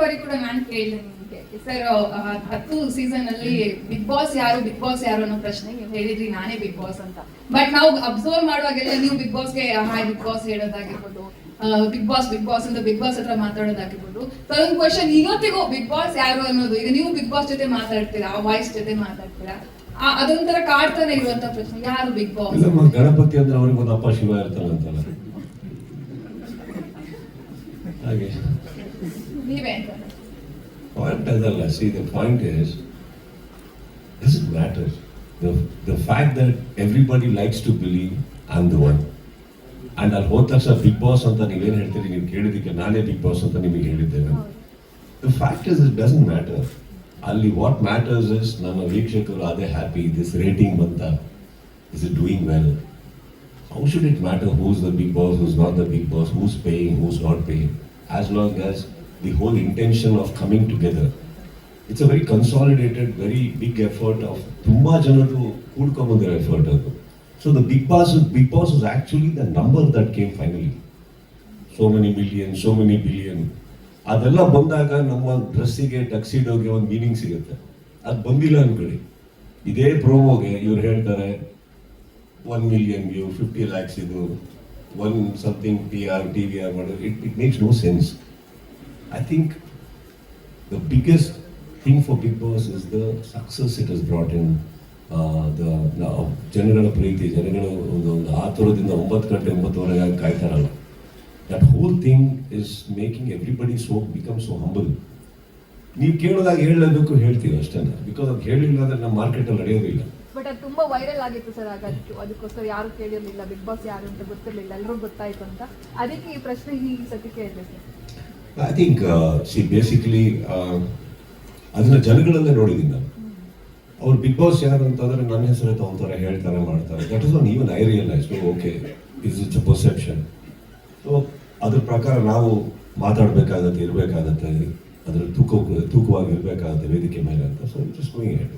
ಬಾರಿ ಕೂಡ ನಾನು ಕೇಳಿದೆ ನಿಮಗೆ. ಸರ್ ಹತ್ತು ಸೀಸನ್ ಅಲ್ಲಿ ಬಿಗ್ ಬಾಸ್ ಯಾರು, ಬಿಗ್ ಬಾಸ್ ಯಾರು ಅನ್ನೋ ಪ್ರಶ್ನೆ ನೀವು ಹೇಳಿದ್ರಿ, ನಾನೇ ಬಿಗ್ ಬಾಸ್ ಅಂತ. ಬಟ್ ನಾವು ಅಬ್ಸರ್ವ್ ಮಾಡುವಾಗೆಲ್ಲ ನೀವು ಬಿಗ್ ಬಾಸ್ಗೆ ಹಾಯ್, ಬಿಗ್ ಬಾಸ್ ಹೇಳೋದಾಗಿರ್ಬೋದು ಬಿಗ್ ಬಾಸ್ ಬಿಗ್ ಬಾಸ್ ಅಂತ ಬಿಗ್ ಬಾಸ್ ಹತ್ರ ಮಾತಾಡೋದಾಗಿರ್ಬೋದು. ಅದೊಂದು ಕ್ವಶನ್ ಇವತ್ತಿಗೂ ಬಿಗ್ ಬಾಸ್ ಯಾರು ಅನ್ನೋದು, ಈಗ ನೀವು ಬಿಗ್ ಬಾಸ್ ಜೊತೆ ಮಾತಾಡ್ತೀರಾ, ಆ ವಾಯ್ಸ್ ಜೊತೆ ಮಾತಾಡ್ತೀರಾ? ಅದೊಂಥರ ಕಾಡ್ತಾನೆ ಇರುವಂತ ಪ್ರಶ್ನೆ, ಯಾರು ಬಿಗ್ ಬಾಸ್? ಗಣಪತಿ ಅಂದ್ರೆ ಅವ್ರಿಗೆ ಒಂದು ಅಪ್ಪ ಶಿವ ಇರ್ತಾನಂತಲ್ಲ ಹಾಗೆ ನೀವೇ. ಅಂತ ಪಾಯಿಂಟ್ ಅದಲ್ಲ see the point is this it matter the the fact that everybody likes to believe I am the one and ಅಲ್ಲಿ ಹೋದ ತಕ್ಷಣ ಬಿಗ್ ಬಾಸ್ ಅಂತ ನೀವೇನು ಹೇಳ್ತೀರಿ? ನೀವು ಕೇಳಿದ್ದಕ್ಕೆ ನಾನೇ ಬಿಗ್ ಬಾಸ್ ಅಂತ ನಿಮಗೆ ಹೇಳಿದ್ದೇನೆ. The fact is it doesn't matter ಅಲ್ಲಿ ವಾಟ್ ಮ್ಯಾಟರ್ಸ್ ಇಸ್ ನನ್ನ ವೀಕ್ಷಕರು ಅದೇ ಹ್ಯಾಪಿ ದಿಸ್ ರೇಟಿಂಗ್ ಬಂತ. Is it doing well how should it matter who's the Bigg Boss who's not the Bigg Boss who's paying who's not paying as long as the whole intention of coming together it's a very consolidated very big effort of ತುಂಬಾ ಜನರು ಕೂಡ್ಕೊಂಬಂದಿರೋ effort ಅದು so the Bigg Boss Bigg Boss is actually the number that came finally so many million so many billion ಅದೆಲ್ಲ ಬಂದಾಗ ನಮ್ಮ ಡ್ರೆಸ್ಸಿಗೆ, ಟಕ್ಸಿಡೋಗೆ ಒಂದು meaning ಸಿಗುತ್ತೆ. ಅದು ಬಂದಿಲ್ಲ ಅನ್ಕೊಳ್ಳಿ. ಇದೇ ಪ್ರೋಮೋಗೆ ಇವ್ರು ಹೇಳ್ತಾರೆ one million view fifty lakhs ಇದು. ಆರ್ ಟಿ ವಿ ಆರ್ ಮಾಡೋದು it it makes no sense I think the biggest thing for Big Boss is the success it has brought in. Uh, ನಾವು ಜನಗಳ ಪ್ರೀತಿ ಜನಗಳು ಒಂದು ಒಂದು ಆತುರದಿಂದ ಒಂಬತ್ತು ಗಂಟೆ ಒಂಬತ್ತುವರೆಗೆ ಕಾಯ್ತಾರಲ್ಲ. That whole thing is making everybody so become so humble ನೀವು ಕೇಳೋದಾಗ ಹೇಳಬೇಕು ಹೇಳ್ತೀವಿ ಅಷ್ಟೇ. ಬಿಕಾಸ್ ಅದು ಹೇಳಿಲ್ಲ ಅಂದರೆ ನಮ್ಮ ಮಾರ್ಕೆಟಲ್ಲಿ ನಡೆಯೋದಿಲ್ಲ. ಬಟ್ ಅದು ತುಂಬಾ ವೈರಲ್ ಆಗಿತ್ತು ಸರ್ ಹಾಗಾಗಿ ಅದಕ್ಕೆ ಅದಕ್ಕೋಸ್ಕರ ಯಾರು ಕೇಳಿರಲಿಲ್ಲ, ಬಿಗ್ ಬಾಸ್ ಯಾರು ಅಂತ ಗೊತ್ತಿರಲಿಲ್ಲ ಎಲ್ಲರೂ ಗೊತ್ತಾಯ್ತು ಅಂತ. ಅದಕ್ಕೆ ಈ ಪ್ರಶ್ನೆ ಈ ಸತಿ ಕೇಳಿದೆ sir. I think C basically ಅದನ್ನ ಜನಗಳಲ್ಲೇ ನೋಡಿದ್ದೀನಿ ನಾನು. ಅವ್ರು ಬಿಗ್ ಬಾಸ್ ಯಾರು ಅಂತಂದ್ರೆ ನನ್ನ ಹೆಸರು ತಗೊಂತಾರೆ, ಹೇಳ್ತಾರೆ, ಮಾಡ್ತಾರೆ. That is one even I realise okay is it's perception so ಅದ್ರ ಪ್ರಕಾರ ನಾವು ಮಾತಾಡಬೇಕಾಗತ್ತೆ, ಇರಬೇಕಾಗತ್ತೆ, ಅದರ ತೂಕ ತೂಕವಾಗಿ ವೇದಿಕೆ ಮೇಲೆ ಅಂತ. So it's going head